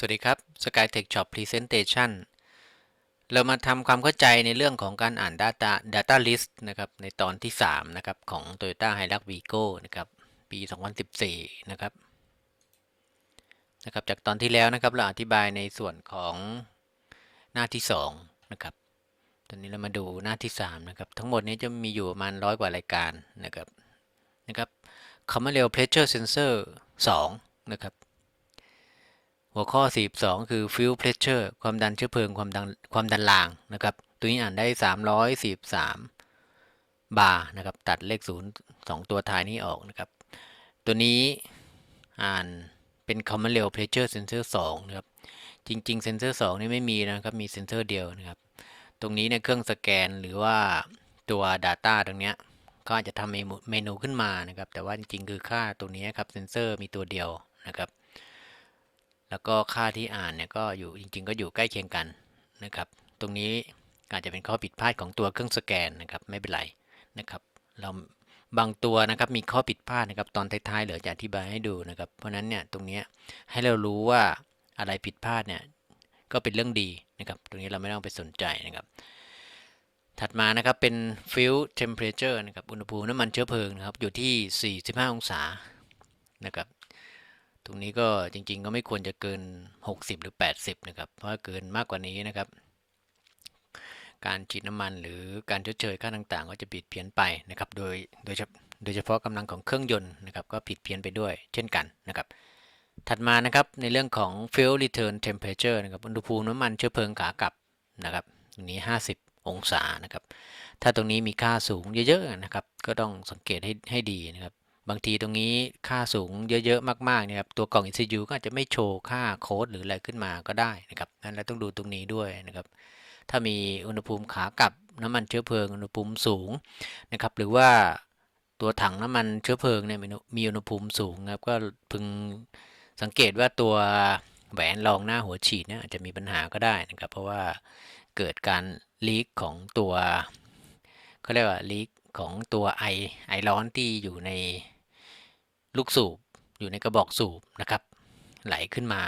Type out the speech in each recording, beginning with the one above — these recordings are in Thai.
สวัสดีครับ SkyTech Shop Presentation เรามาทำความเข้าใจในเรื่องของการอ่าน Data Data List นะครับในตอนที่ 3 นะครับ ของ Toyota Hilux Vigo นะครับ ปี 2014 นะครับ นะครับ จากตอนที่แล้วนะครับ เราอธิบายในส่วนของหน้าที่ 2 นะครับ ตอนนี้เรามาดูหน้าที่ 3 นะครับ ทั้งหมดนี้จะมีอยู่ประมาณร้อยกว่ารายการนะครับ นะครับ Common Rail Pressure Sensor 2 นะครับ หัวข้อ 42 คือ fuel pressure ความดันเชื้อเพลิงความดันความดันรางนะครับ ตัวนี้อ่านได้ 343 บาร์นะครับ ตัดเลข 0 2 ตัวท้ายนี้ออกนะครับ ตัวนี้อ่านเป็น common rail pressure sensor 2 นะครับ จริง ๆ เซนเซอร์2นี่ไม่มีนะครับ มีเซนเซอร์เดียวนะครับ ตรงนี้ในเครื่องสแกนหรือว่าตัว Data ตรงเนี้ยก็อาจจะทำเมนูขึ้นมานะครับ แต่ว่าจริงๆ คือค่าตัวนี้ครับ เซนเซอร์มีตัวเดียวนะครับ แล้วก็ค่าที่อ่านเนี่ยก็อยู่จริง ๆ ก็อยู่ใกล้เคียงกันนะครับ ตรงนี้อาจจะเป็นข้อผิดพลาดของตัวเครื่องสแกนนะครับไม่เป็นไรนะครับ เราบางตัวนะครับมีข้อผิดพลาดนะครับตอนท้ายๆเหลือจะอธิบายให้ดูนะครับ เพราะนั้นเนี่ยตรงนี้ให้เรารู้ว่าอะไรผิดพลาดเนี่ยก็เป็นเรื่องดีนะครับ ตรงนี้เราไม่ต้องไปสนใจนะครับ ถัดมานะครับเป็น fuel temperature นะครับอุณหภูมิน้ำมันเชื้อเพลิงนะครับอยู่ที่ 45 องศานะครับ ตรงนี้ก็จริง ๆ ก็ไม่ควรจะเกิน 60 หรือ 80 นะครับ เพราะเกินมากกว่านี้นะครับ การฉีดน้ำมันหรือการชดเชยค่าต่างๆ ก็จะผิดเพี้ยนไปนะครับ โดยโดยเฉพาะโดยเฉพาะกำลังของเครื่องยนต์นะครับ ก็ผิดเพี้ยนไปด้วย เช่นกันนะครับ ถัดมานะครับในเรื่องของ fuel return temperature นะครับอุณหภูมิน้ำมันเชื้อเพลิงขากลับนะครับตรงนี้ 50 องศานะครับ ถ้าตรงนี้มีค่าสูงเยอะๆนะครับ ก็ต้องสังเกตให้ให้ดีนะครับ บางทีตรงนี้ค่าสูงเยอะๆ มากๆเนี่ยครับตัวกล่อง ECU ก็อาจจะไม่โชว์ค่าโค้ดหรืออะไรขึ้นมาก็ได้นะครับนั้นเราต้องดูตรงนี้ด้วยนะครับ ถ้ามีอุณหภูมิขากลับน้ำมันเชื้อเพลิงอุณหภูมิสูงนะครับ หรือว่าตัวถังน้ำมันเชื้อเพลิงเนี่ยมีอุณหภูมิสูงครับก็พึงสังเกตว่าตัวแหวนรองหน้าหัวฉีดเนี่ยอาจจะมีปัญหาก็ได้นะครับ เพราะว่าเกิดการลีกของตัวเขาเรียกว่าลีกของตัวไอไอร้อนที่อยู่ใน ลูกสูบอยู่ในกระบอกสูบนะครับ ไหลขึ้นมา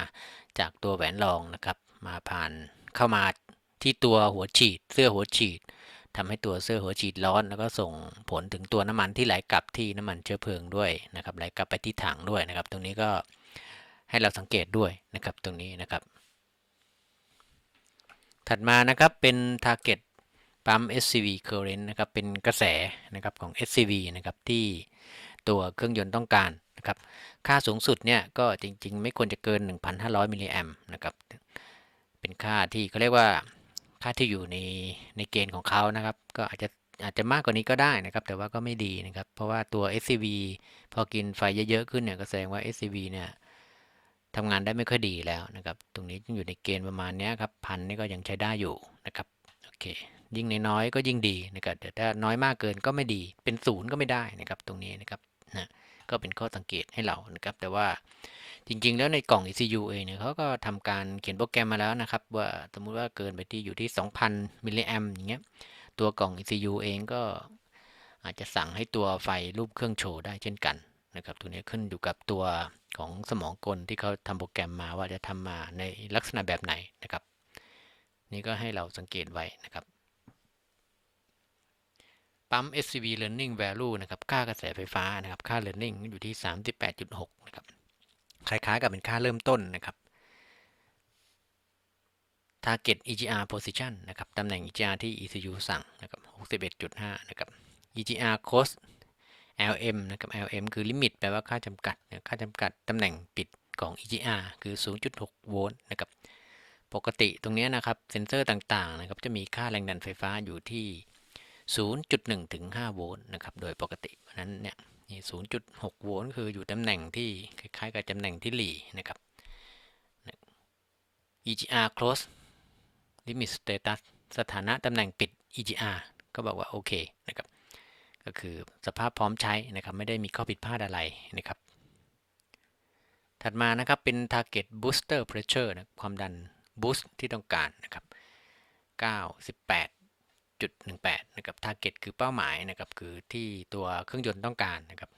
จากตัวแหวนรองนะครับ มาผ่านเข้ามาที่ตัวหัวฉีด เสื้อหัวฉีดทำให้ตัวเสื้อหัวฉีดร้อน แล้วก็ส่งผลถึงตัวน้ำมันที่ไหลกลับที่น้ำมันเชื้อเพลิงด้วยนะครับ ไหลกลับไปที่ถังด้วยนะครับ ตรงนี้ก็ให้เราสังเกตด้วยนะครับ ตรงนี้นะครับ ถัดมานะครับเป็น target ปั๊ม SCV current นะครับ เป็นกระแสนะครับของ SCV นะครับที่ ตัวเครื่องยนต์ต้องการนะครับ ค่าสูงสุดเนี่ยก็จริง ๆ ไม่ควรจะเกิน 1,500มิลลิแอมป์นะครับ เป็นค่าที่เขาเรียกว่าค่าที่อยู่ในในเกณฑ์ของเขานะครับ ก็อาจจะอาจจะมากกว่านี้ก็ได้นะครับ แต่ว่าก็ไม่ดีนะครับ เพราะว่าตัว SCV พอกินไฟเยอะๆขึ้นเนี่ยก็แสดงว่า SCV เนี่ยทำงานได้ไม่ค่อยดีแล้วนะครับ ตรงนี้ยังอยู่ในเกณฑ์ประมาณนี้ครับพันนี่ก็ยังใช้ได้อยู่นะครับ โอเค ยิ่งน้อยก็ยิ่งดีนะครับแต่ถ้าน้อยมากเกินก็ไม่ดี เป็นศูนย์ก็ไม่ได้นะครับ ตรงนี้นะครับ นะก็เป็นข้อสังเกตให้เรานะครับ แต่ว่าจริงๆ แล้วในกล่อง ECU เองเนี่ยเขาก็ทำการเขียนโปรแกรมมาแล้วนะครับ ว่าสมมุติว่าเกินไปที่อยู่ที่ 2,000 มิลลิแอมอย่างเงี้ยตัวกล่อง ECU เองก็อาจจะสั่งให้ตัวไฟรูปเครื่องโชว์ได้เช่นกันนะครับตัวนี้ขึ้นอยู่กับตัวของสมองกลที่เขาทำโปรแกรมมาว่าจะทำมาในลักษณะแบบไหนนะครับ นี่ก็ให้เราสังเกตไว้นะครับ ปั๊ม SCV Learning Value นะครับค่ากระแสไฟฟ้านะครับค่า Learning อยู่ที่ 38.6นะครับคล้ายๆกับเป็นค่าเริ่มต้นนะครับ Target EGR Position นะครับตำแหน่ง EGR ที่ ECU สั่งนะครับ61.5นะครับ EGR Cost LM นะครับ LM คือลิมิตแปลว่าค่าจำกัดค่าจำกัดตำแหน่งปิดของ EGR คือ 0.6 โวลต์นะครับ ปกติตรงนี้นะครับ เซนเซอร์ต่างๆนะครับ จะมีค่าแรงดันไฟฟ้าอยู่ที่ 0.1 ถึง 5 โวลต์นะครับ โดยปกติเพราะนั้นเนี่ยนี่0.6 โวลต์คืออยู่ตำแหน่งที่คล้ายๆกับตำแหน่งที่หลีนะครับ EGR close limit status สถานะตำแหน่งปิด EGR ก็บอกว่าโอเคนะครับ ก็คือสภาพพร้อมใช้นะครับ ไม่ได้มีข้อผิดพลาดอะไรนะครับ ถัดมานะครับเป็น target booster pressure นะความดัน boost ที่ต้องการนะครับ98 1.18นะครับ target คือเป้าหมายนะครับคือที่ตัวเครื่องยนต์ต้องการนะครับ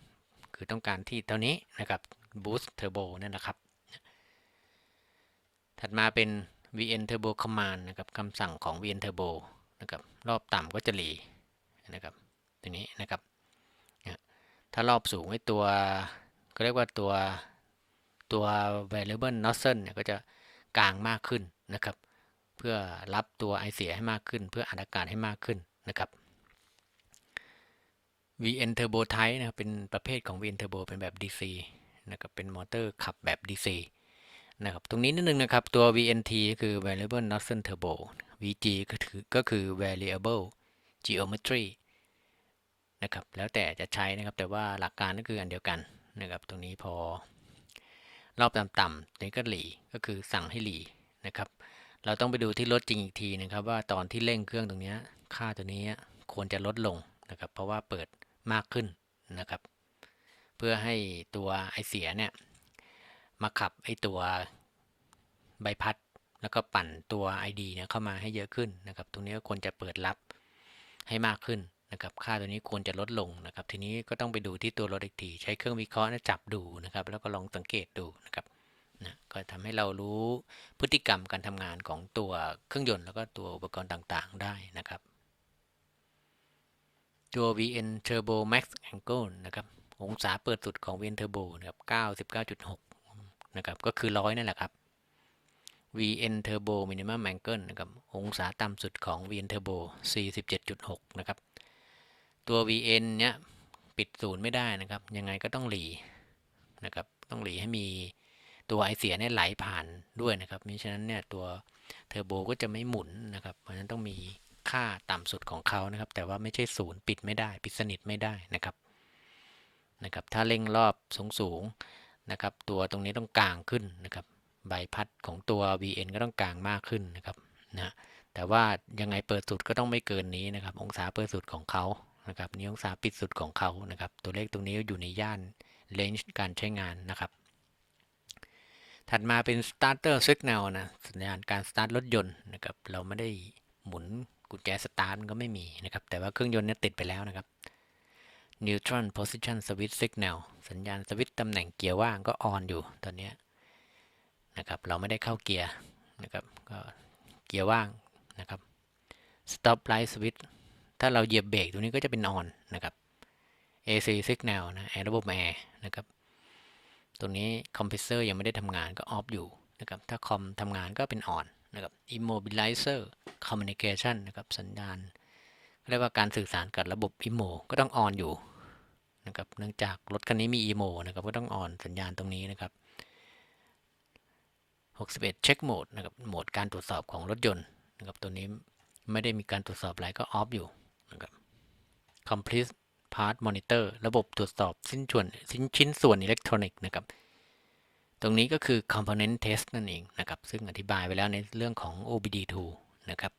คือต้องการที่เท่านี้นะครับ boost turbo นั่นนะครับ ถัดมาเป็น vn turbo command นะครับคำสั่งของ vn turbo นะครับรอบต่ำก็จะหลีนะครับตัวนี้นะครับถ้ารอบสูงไอ้ตัวก็เรียกว่าตัวตัว variable nozzle เนี่ยก็จะกลางมากขึ้นนะครับ เพื่อรับตัวไอเสียให้มากขึ้น เพื่ออัดอากาศให้มากขึ้นนะครับ VN Turbo Type นะครับเป็นประเภทของ VN Turbo เป็นแบบ DC นะครับเป็นมอเตอร์ขับแบบ DC นะครับตรงนี้นิดนึงนะครับ ตัว VNT ก็คือ Variable Nozzle Turbo VG ก็คือก็คือ Variable Geometry นะครับแล้วแต่จะใช้นะครับแต่ว่าหลักการก็คืออันเดียวกันนะครับตรงนี้พอรอบต่ำๆนี่ก็หลีก็คือสั่งให้หลีนะครับ เราต้องไปดูที่รถจริงอีกทีนะครับว่าตอนที่เร่งเครื่องตรงนี้ค่าตัวนี้ควรจะลดลงนะครับ เพราะว่าเปิดมากขึ้นนะครับ เพื่อให้ตัวไอเสียเนี่ยมาขับไอตัวใบพัด แล้วก็ปั่นตัว ID เนี่ยเข้ามาให้เยอะขึ้นนะครับ ตรงนี้ก็ควรจะเปิดรับให้มากขึ้นนะครับ ค่าตัวนี้ควรจะลดลงนะครับ ทีนี้ก็ต้องไปดูที่ตัวรถอีกทีใช้เครื่องวิเคราะห์นะจับดูนะครับ แล้วก็ลองสังเกตดูนะครับ นะก็ทำให้เรารู้พฤติกรรมการทำงานของตัวเครื่องยนต์แล้วก็ตัวอุปกรณ์ต่างๆได้นะครับ ตัว VN Turbo Max Angle นะครับองศาเปิดสุดของ VN Turbo นะครับ99.6 นะครับก็คือร้อยนั่นแหละครับ VN Turbo Minimum Angle นะครับองศาต่ำสุดของ VN Turbo 47.6 นะครับ ตัว VN เนี้ยปิดศูนย์ไม่ได้นะครับ ยังไงก็ต้องหลีนะครับ ต้องหลีให้มี ตัวไอเสียเนี่ยไหลผ่านด้วยนะครับมิฉะนั้นเนี่ยตัวเทอร์โบก็จะไม่หมุนนะครับ เพราะฉะนั้นต้องมีค่าต่ำสุดของเขานะครับ แต่ว่าไม่ใช่ศูนย์ปิดไม่ได้ ปิดสนิทไม่ได้นะครับนะครับ ถ้าเร่งรอบสูงสูงๆนะครับ ตัวตรงนี้ต้องกลางขึ้นนะครับ ใบพัดของตัว VN ก็ต้องกลางมากขึ้นนะครับนะแต่ว่ายังไงเปิดสุดก็ต้องไม่เกินนี้นะครับ องศาเปิดสุดของเขานะครับนี่องศาปิดสุดของเขานะครับ ตัวเลขตรงนี้อยู่ในย่านเลนจ์การใช้งานนะครับ ถัดมาเป็น starter signal นะ สัญญาณการสตาร์ทรถยนต์นะครับ เราไม่ได้หมุนกุญแจสตาร์ทมันก็ไม่มีนะครับ แต่ว่าเครื่องยนต์เนี่ยติดไปแล้วนะครับ neutral position switch signal สัญญาณสวิตช์ตำแหน่งเกียร์ว่างก็ออนอยู่ตอนนี้นะครับ เราไม่ได้เข้าเกียร์นะครับ ก็เกียร์ว่างนะครับ stop light switch ถ้าเราเหยียบเบรกตรงนี้ก็จะเป็นออนนะครับ AC signal นะแอร์ระบบแอร์นะครับ ตรงนี้คอมเพรสเซอร์ยังไม่ได้ทำงานก็ออฟอยู่นะครับ ถ้าคอมทำงานก็เป็นออนนะครับ immobilizer communication นนะครับ สัญญาณเรียกว่าการสื่อสารกับระบบ IMO ก็ต้องออนอยู่นะครับ เนื่องจากรถคันนี้มี IMO นะครับ ก็ต้องออนสัญญาณตรงนี้นะครับ 61 check mode นะครับ โหมดการตรวจสอบของรถยนต์นะครับ ตัวนี้ไม่ได้มีการตรวจสอบอะไรก็ออฟอยู่นะครับ complete part monitor ระบบตรวจสอบชิ้นส่วนชิ้นชิ้นส่วนอิเล็กทรอนิกส์นะครับ ตรงนี้ก็คือ component test นั่นเองนะครับ ซึ่งอธิบายไปแล้วในเรื่องของ OBD2 นะครับ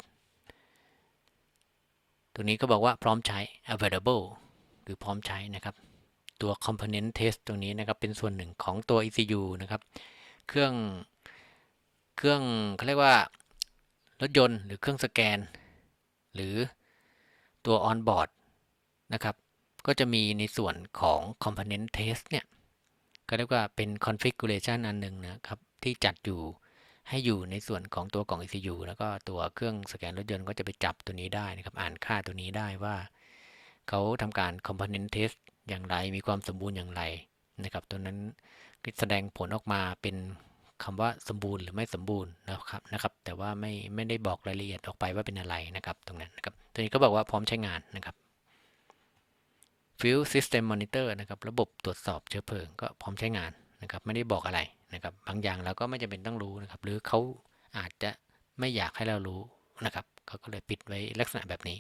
ตรงนี้ก็บอกว่าพร้อมใช้ available คือพร้อมใช้นะครับ ตัว component test ตรงนี้นะครับ เป็นส่วนหนึ่งของตัว ECU นะครับ เครื่อง เครื่องเขาเรียกว่า รถยนต์หรือเครื่องสแกน หรือตัว on board นะครับ ก็จะมีในส่วนของ component test เนี่ยก็เรียกว่าเป็น configuration อันหนึ่งนะครับ ที่จัดอยู่ให้อยู่ในส่วนของตัวกล่อง ECU แล้วก็ตัวเครื่องสแกนรถยนต์ก็จะไปจับตัวนี้ได้นะครับ อ่านค่าตัวนี้ได้ว่า เขาทำการ component test อย่างไร มีความสมบูรณ์อย่างไรนะครับ ตัวนั้นแสดงผลออกมาเป็นคำว่าสมบูรณ์หรือไม่สมบูรณ์นะครับนะครับ แต่ว่าไม่ไม่ได้บอกรายละเอียดออกไปว่าเป็นอะไรนะครับ ตรงนั้นนะครับ ตัวนี้ก็บอกว่าพร้อมใช้งานนะครับ Fuel System Monitor นะครับระบบตรวจสอบเชื้อเพลิงก็พร้อมใช้งานนะครับไม่ได้บอกอะไรนะครับบางอย่างเราก็ไม่จำเป็นต้องรู้นะครับหรือเขาอาจจะไม่อยากให้เรารู้นะครับเขาก็เลยปิดไว้ลักษณะแบบนี้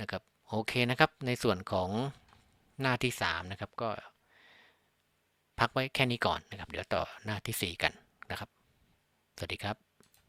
นะครับโอเคนะครับในส่วนของหน้าที่ 3 นะครับก็ พักไว้แค่นี้ก่อนนะครับ เดี๋ยวต่อหน้าที่ 4 กันนะครับ สวัสดีครับ